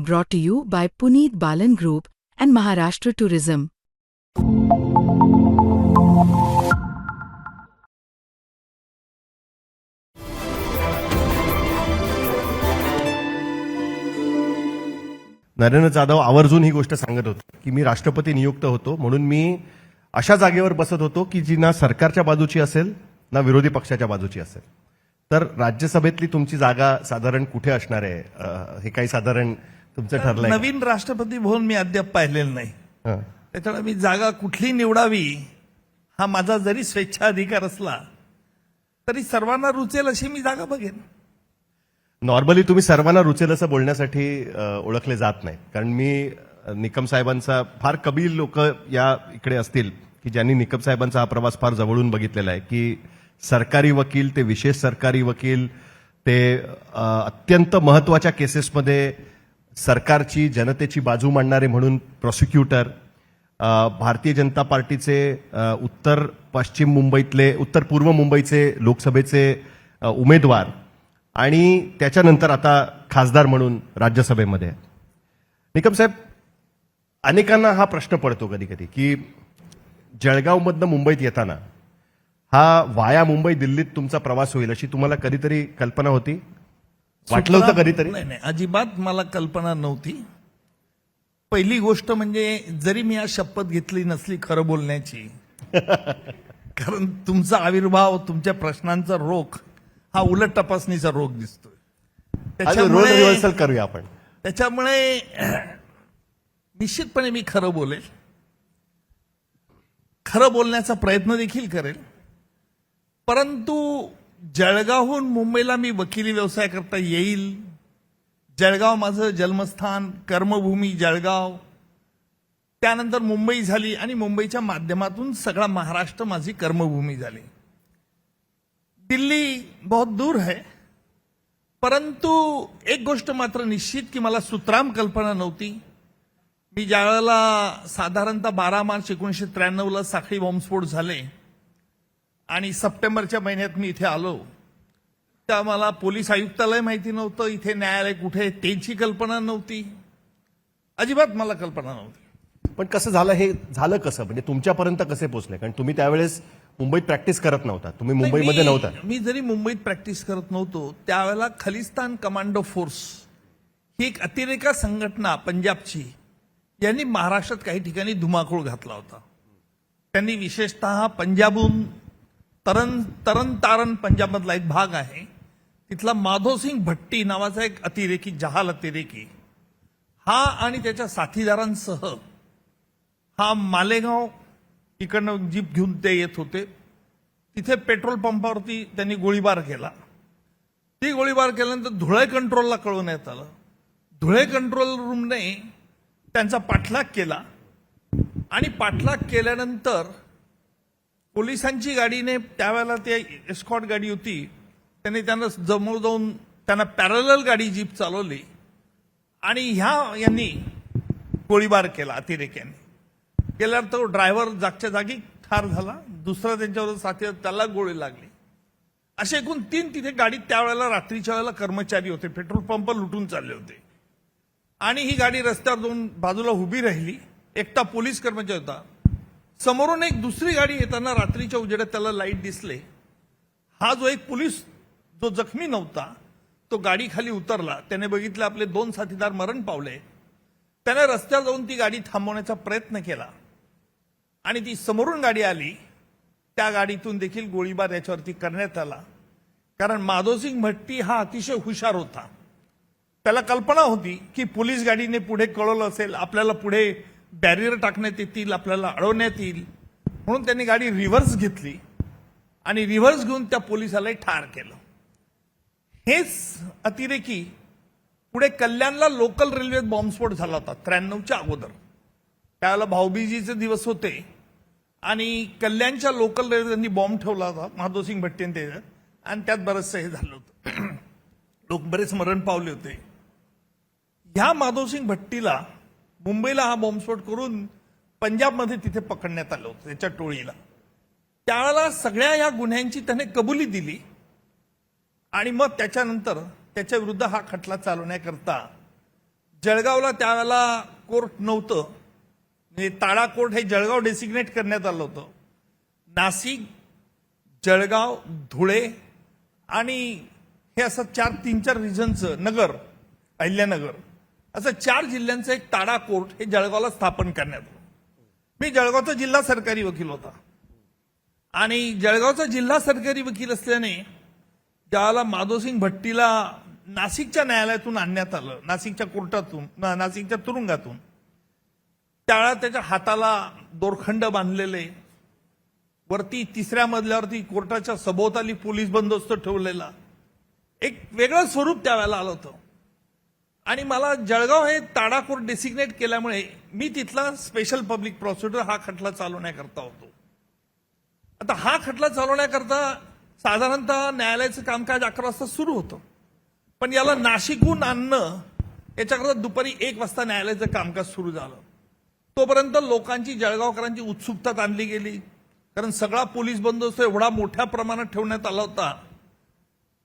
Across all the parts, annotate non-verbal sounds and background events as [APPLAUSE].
brought to you by Puneet Balan Group and Maharashtra Tourism. Narendra Jadhav आवर्जून ही गोष्ट सांगत होते की मी राष्ट्रपती नियुक्त होतो म्हणून मी अशा जागेवर बसत होतो की जी ना सरकारच्या बाजूची असेल ना विरोधी पक्षाच्या बाजूची असेल तर राज्यसभेतली तुमची जागा साधारण कुठे असणार आहे हे काही साधारण तुमचं ठरलंय का? नवीन राष्ट्रपती भवन मी अद्याप पाहिलेलं नाही. त्याच्यामुळे मी जागा कुठली निवडावी हा माझा जरी स्वेच्छाधिकार असला तरी सर्वांना रुचेल अशी मी जागा बघेन नॉर्मली तुम्ही सर्वांना रुचेल असं बोलण्यासाठी ओळखले जात नाही कारण मी निकम साहेबांचा फार कमी लोक या इकडे असतील की ज्यांनी निकम साहेबांचा हा प्रवास फार जवळून बघितलेला आहे की सरकारी वकील ते विशेष सरकारी वकील ते अत्यंत महत्त्वाच्या केसेसमध्ये सरकारची जनतेची बाजू मांडणारे म्हणून प्रॉसिक्युटर भारतीय जनता पार्टीचे उत्तर पश्चिम मुंबईतले उत्तर पूर्व मुंबईचे लोकसभेचे उमेदवार आणि त्याच्यानंतर आता खासदार म्हणून राज्यसभेमध्ये निकम साहेब अनेकांना हा प्रश्न पडतो कधी कधी की जळगावमधनं मुंबईत येताना हा वाया मुंबई दिल्लीत तुमचा प्रवास होईल अशी तुम्हाला कधीतरी कल्पना होती? वाटलं होतं कधीतरी. नाही नाही अजिबात मला कल्पना नव्हती. पहिली गोष्ट म्हणजे जरी मी आज शपथ घेतली नसली खरं बोलण्याची [LAUGHS] कारण तुमचा आविर्भाव तुमच्या प्रश्नांचा रोख हा उलट तपासणीचा रोग दिसतोय. त्याच्यामुळे रिहर्सल करूया आपण. त्याच्यामुळे [CLEARS THROAT] निश्चितपणे मी खरं बोलेल. खरं बोलण्याचा प्रयत्न देखील करेल. परंतु जळगावहून मुंबईला मी वकिली व्यवसाय करता येईल. जळगाव माझं जन्मस्थान कर्मभूमी जळगाव. त्यानंतर मुंबई झाली आणि मुंबईच्या माध्यमातून सगळा महाराष्ट्र माझी कर्मभूमी झाली. दिल्ली बहुत दूर है परंतु एक गोष्ट मात्र निश्चित की मला सुतराम कल्पना नव्हती. मी ज्या वेळेला साधारणतः बारा मार्च एकोणीसशे त्र्याण्णवला साखळी बॉम्बस्फोट झाले आणि सप्टेंबरच्या महिन्यात मी इथे आलो. त्या मला पोलीस आयुक्तालय माहिती नव्हतं इथे न्यायालय कुठे आहे त्याची कल्पना नव्हती. अजिबात मला कल्पना नव्हती. पण कसं झालं हे झालं कसं? म्हणजे तुमच्यापर्यंत कसे पोहोचले? कारण तुम्ही त्यावेळेस मुंबईत प्रॅक्टिस करत नव्हता. तुम्ही मुंबईमध्ये नव्हता. मी जरी मुंबईत प्रॅक्टिस करत नव्हतो त्यावेळेला खलिस्तान कमांडो फोर्स ही एक अतिरेका संघटना पंजाबची यांनी महाराष्ट्रात काही ठिकाणी धुमाकूळ घातला होता. त्यांनी विशेषतः पंजाबहून तरण तरण तारण पंजाबमधला एक भाग आहे. तिथला माधोसिंग भट्टी नावाचा एक अतिरेकी जहाल अतिरेकी. हा आणि त्याच्या साथीदारांसह हा मालेगाव इकडनं जीप घेऊन ते येत होते. तिथे पेट्रोल पंपावरती त्यांनी गोळीबार केला. ती गोळीबार केल्यानंतर धुळे कंट्रोलला कळवण्यात आलं. धुळे कंट्रोल रूमने त्यांचा पाठलाग केला. आणि पाठलाग केल्यानंतर पोलिसांची गाडीने त्यावेळेला ते एस्कॉट गाडी होती. त्यांनी त्यांना जमव जाऊन त्यांना पॅरल गाडी जीप चालवली. आणि ह्या यांनी गोळीबार केला अतिरेक्याने. केल्यावर तो ड्रायव्हर जागच्या जागी ठार झाला. दुसरा त्यांच्यावर साथी त्याला गोळी लागली. असे एकूण तीन तिथे गाडीत त्यावेळेला रात्रीच्या वेळेला कर्मचारी होते. पेट्रोल पंप लुटून चालले होते. आणि ही गाडी रस्त्यावर जाऊन बाजूला उभी राहिली. एकटा पोलीस कर्मचारी होता. समोरून एक दुसरी गाडी येताना रात्रीच्या उजेडात त्याला लाइट दिसले. हा जो एक पोलीस जो जखमी नव्हता तो गाडी खाली उतरला. त्याने बघितलं आपले दोन साथीदार मरण पावले. त्याने रस्त्यावर जाऊन ती गाडी थांबवण्याचा प्रयत्न केला. आणि ती समोरून गाडी आली. त्या गाडीतून देखील गोळीबार याच्यावरती करण्यात आला. कारण माधोसिंग भट्टी हा अतिशय हुशार होता. त्याला कल्पना होती की पोलीस गाडीने पुढे कळवलं असेल आपल्याला पुढे बॅरियर टाकण्यात येतील आपल्याला अडवण्यात येईल. म्हणून त्यांनी गाडी रिव्हर्स घेतली आणि रिव्हर्स घेऊन त्या पोलिसाला ठार केलं. हेच अतिरेकी पुढे कल्याणला लोकल रेल्वेत बॉम्बस्फोट झाला होता त्र्याण्णवच्या अगोदर. त्यावेळेला भाऊबीजीचे दिवस होते आणि कल्याणच्या लोकल रेल्वे त्यांनी बॉम्ब ठेवला होता माधवसिंग भट्टीने ते आणि त्यात बरंचसं हे झालं होतं. [CLEARS THROAT] लोक बरेच मरण पावले होते. ह्या माधवसिंग भट्टीला मुंबईला हा बॉम्बस्फोट करून पंजाबमध्ये तिथे पकडण्यात आलं होतं त्याच्या टोळीला. त्यावेळेला सगळ्या या गुन्ह्यांची त्याने कबुली दिली आणि मग त्याच्यानंतर त्याच्या विरुद्ध हा खटला चालवण्याकरता जळगावला त्यावेळेला कोर्ट नव्हतं. म्हणजे ताळा कोर्ट हे जळगाव डेसिग्नेट करण्यात आलं होतं. नाशिक जळगाव धुळे आणि हे असं चार तीन चार रिजनचं नगर अहिल्यानगर. असं चार जिल्ह्यांचं एक ताडा कोर्ट हे जळगावला स्थापन करण्यात आलं. मी जळगावचा जिल्हा सरकारी वकील होता. आणि जळगावचा जिल्हा सरकारी वकील असल्याने ज्याला माधोसिंग भट्टीला नाशिकच्या न्यायालयातून आणण्यात आलं नाशिकच्या कोर्टातून नाशिकच्या तुरुंगातून. त्यावेळा त्याच्या हाताला दोरखंड बांधलेले वरती तिसऱ्या मजल्यावरती कोर्टाच्या सभोवताली पोलीस बंदोबस्त ठेवलेला एक वेगळं स्वरूप त्यावेळेला आलं होतं. आणि मला जळगाव हे ताडापूर डेसिग्नेट केल्यामुळे मी तिथला स्पेशल पब्लिक प्रॉसिक्युटर हा खटला चालवण्याकरता होतो. आता हा खटला चालवण्याकरता साधारणतः न्यायालयाचं कामकाज अकरा वाजता सुरू होतं. पण याला नाशिकहून आणणं याच्याकरता दुपारी एक वाजता न्यायालयाचं कामकाज सुरू झालं. तोपर्यंत लोकांची जळगावकरांची उत्सुकता ताणली गेली. कारण सगळा पोलीस बंदोबस्त एवढा मोठ्या प्रमाणात ठेवण्यात आला होता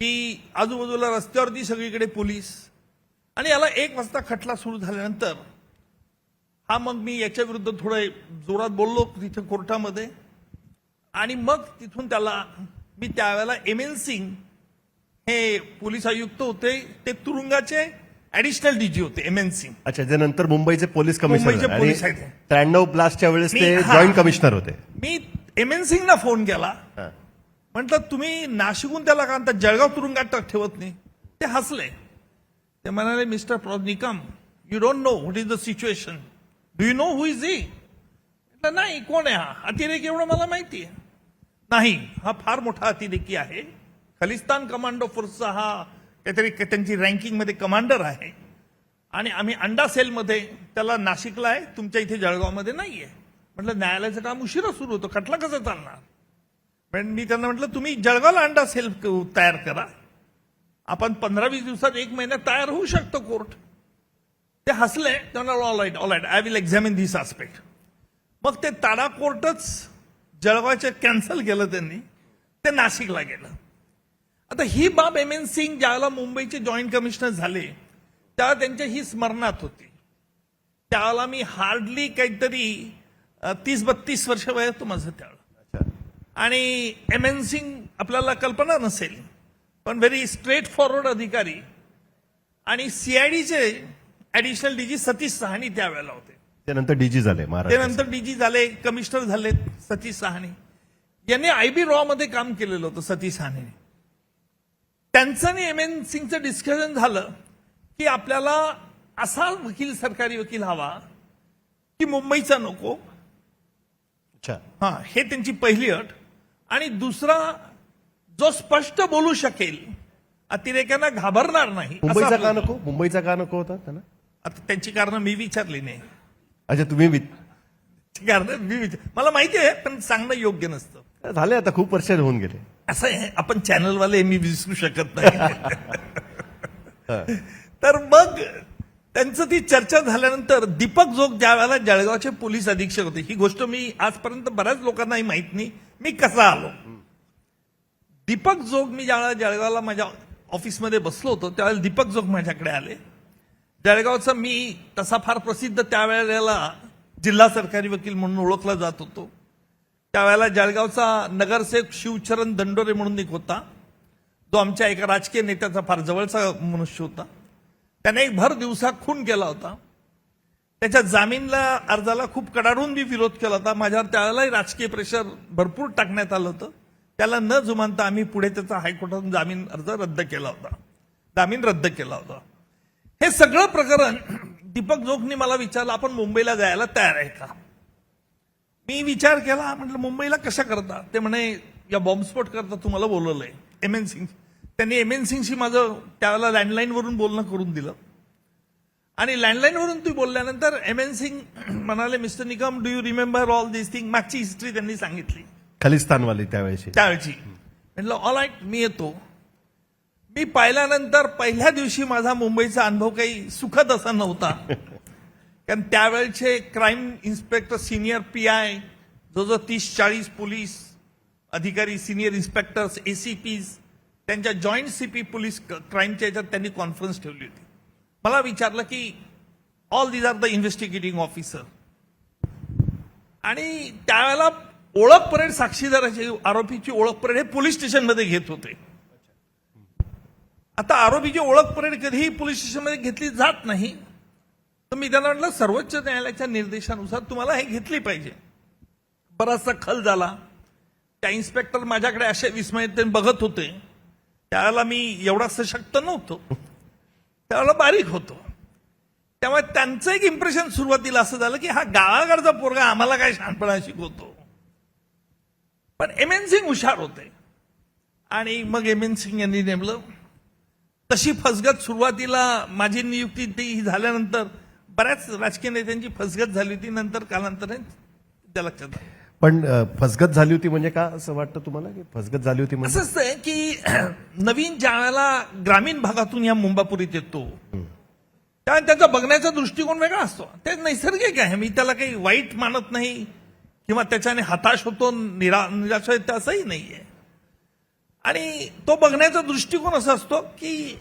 की आजूबाजूला रस्त्यावरती सगळीकडे पोलीस. आणि याला एक वाजता खटला सुरू झाल्यानंतर हा मग मी याच्या विरुद्ध थोडं जोरात बोललो तिथे कोर्टामध्ये. आणि मग तिथून त्याला मी त्यावेळेला एम एन सिंग हे पोलीस आयुक्त होते ते तुरुंगाचे ऍडिशनल डीजी होते एम एन सिंग अच्छा जे नंतर मुंबईचे पोलीस कमिशनर पोलीस आहेत. त्र्याण्णव ब्लास्टच्या वेळेस ते. जॉईंट कमिशनर होते. मी एम एन सिंगना फोन केला. म्हटलं तुम्ही नाशिकहून त्याला का जळगाव तुरुंगात ठेवत नाही. ते हसले. ते म्हणाले mister pro Nikam you don't know what is the situation do you know who is he नाही कोण आहे हा? अतिरेकी एवढं मला माहिती आहे. नाही हा फार मोठा अतिरेकी आहे. खलिस्तान कमांडो फोर्सचा हा काहीतरी त्यांची रँकिंगमध्ये कमांडर आहे. आणि आम्ही अंडा सेलमध्ये त्याला नाशिकला आहे तुमच्या इथे जळगावमध्ये नाहीये. म्हटलं न्यायालयाचं काम उशिरा सुरू होतं. खटला कसं चालणार? पण मी त्यांना म्हटलं तुम्ही जळगावला अंडा सेल तयार करा. आपण पंधरा वीस दिवसात एक महिन्यात तयार होऊ शकतो कोर्ट. ते हसले त्यांना all right all right I will examine this aspect मग ते ताडा कोर्टच जळगावचे कॅन्सल केलं त्यांनी. ते नाशिकला गेलं. आता ही बाब एम एन सिंग ज्यावेळेला मुंबईचे जॉईंट कमिशनर झाले त्यावेळेला त्यांच्या ही स्मरणात होती. त्यावेळेला मी हार्डली काहीतरी तीस बत्तीस वर्ष वय होतं माझं त्यावेळेला. आणि एम एन सिंग आपल्याला कल्पना नसेल. पण व्हेरी स्ट्रेट फॉरवर्ड अधिकारी आणि सीआयडीचे ऍडिशनल डीजी सतीश सहानी त्यावेळेला होते. ते नंतर डीजी झाले ते महाराष्ट्र नंतर डीजी झाले कमिशनर झाले सतीश सहाने. यांनी आयबी रॉ मध्ये काम केलेलं होतं सतीश सहाने त्यांचं आणि एम एन सिंगचं डिस्कशन झालं की आपल्याला असा वकील सरकारी वकील हवा की मुंबईचा नको. अच्छा. हा हे त्यांची पहिली अट. आणि दुसरा जो स्पष्ट बोलू शकेल अतिरेक्यांना घाबरणार नाही. मुंबईचा का नको? मुंबईचा का नको होता त्यांना? आता त्यांची कारण मी विचारली नाही. अच्छा तुम्ही वि- कारण मी विचार मला माहिती आहे पण सांगणं योग्य नसतं. झाले आता खूप वर्ष होऊन गेले. असं आहे आपण चॅनलवाले मी विसरू शकत नाही. तर मग त्यांचं ती चर्चा झाल्यानंतर दीपक जोग ज्या वेळेला जळगावचे पोलीस अधीक्षक होते ही गोष्ट मी आजपर्यंत बऱ्याच लोकांनाही माहीत नाही मी कसा आलो? दीपक जोग मी ज्यावेळेला जळगावला माझ्या ऑफिसमध्ये बसलो होतो त्यावेळेला दीपक जोग माझ्याकडे आले. जळगावचा मी तसा फार प्रसिद्ध त्यावेळेला जिल्हा सरकारी वकील म्हणून ओळखला जात होतो. त्यावेळेला जळगावचा नगरसेवक शिवचरण दंडोरे म्हणून एक होता. जो आमच्या एका राजकीय नेत्याचा फार जवळचा मनुष्य होता. त्याने एक भर दिवसा खून केला होता. त्याच्या जामीनला अर्जाला खूप कडाडून मी विरोध केला होता. माझ्यावर त्यावेळेलाही राजकीय प्रेशर भरपूर टाकण्यात आलं होतं. त्याला न जुमानता आम्ही पुढे त्याचा हायकोर्टातून जामीन अर्ज रद्द केला होता. जामीन रद्द केला होता. हे सगळं प्रकरण दीपक जोगनी मला विचारलं आपण मुंबईला जायला तयार आहे का? मी विचार केला म्हटलं मुंबईला कशा करता? ते म्हणे या बॉम्बस्फोट करता तुम्हाला बोलवलंय. एम एन सिंग त्यांनी एम एन सिंगशी माझं त्याला लँडलाईन वरून बोलणं करून दिलं. आणि लँडलाईन वरून बोलल्यानंतर एम एन सिंग म्हणाले mister Nikam do you remember all this thing? मागची हिस्ट्री त्यांनी सांगितली. खलिस्तानवाली त्यावेळेशी त्यावेळची. म्हटलं ऑल राईट मी येतो. मी पाहिल्यानंतर पहिल्या दिवशी माझा मुंबईचा अनुभव काही सुखद असा नव्हता. [LAUGHS] कारण त्यावेळचे crime inspector senior P I जवळजवळ तीस चाळीस पोलीस अधिकारी सिनियर इन्स्पेक्टर्स एसीपीज त्यांच्या जॉईंट सीपी पोलीस क्राईमच्या याच्यात त्यांनी कॉन्फरन्स ठेवली होती. मला विचारलं की all these are the investigating officer आणि त्यावेळेला ओळख परेड साक्षीदाराची आरोपीची ओळख परेड हे पोलीस स्टेशनमध्ये घेत होते. आता आरोपीची ओळख परेड कधीही पोलीस स्टेशनमध्ये घेतली जात नाही. तर मी त्यांना म्हटलं सर्वोच्च न्यायालयाच्या निर्देशानुसार तुम्हाला हे घेतली पाहिजे. बराचसा खल झाला. त्या इन्स्पेक्टर माझ्याकडे असे विस्मयतेने बघत होते. त्यावेळेला मी एवढा सशक्त नव्हतो. त्यावेळेला बारीक होतो. त्यामुळे त्यांचं एक इम्प्रेशन सुरुवातीला असं झालं की हा गावाकडचा पोरगा आम्हाला काय शहाणपणा शिकवतो. पण एम एन सिंग हुशार होते. आणि मग एम एन सिंग यांनी नेमलं तशी फसगत सुरुवातीला माझी नियुक्ती ती झाल्यानंतर बऱ्याच राजकीय नेत्यांची फसगत झाली होती नंतर कालांतराने त्या लक्षात आलं पण फसगत झाली होती म्हणजे का असं वाटतं तुम्हाला की फसगत झाली होती म्हणजे? असं असतंय की [CLEARS THROAT] नवीन ज्या वेळेला ग्रामीण भागातून या मुंबापुरीत येतो त्यावेळेला त्याचा बघण्याचा दृष्टिकोन वेगळा असतो. ते नैसर्गिक आहे मी त्याला काही वाईट मानत नाही. किंवा त्याच्याने हताश होतो निरा निराश होतो असंही नाहीये. आणि तो बघण्याचा दृष्टिकोन असा असतो की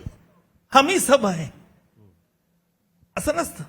हमी सब आहे. असं नसतं.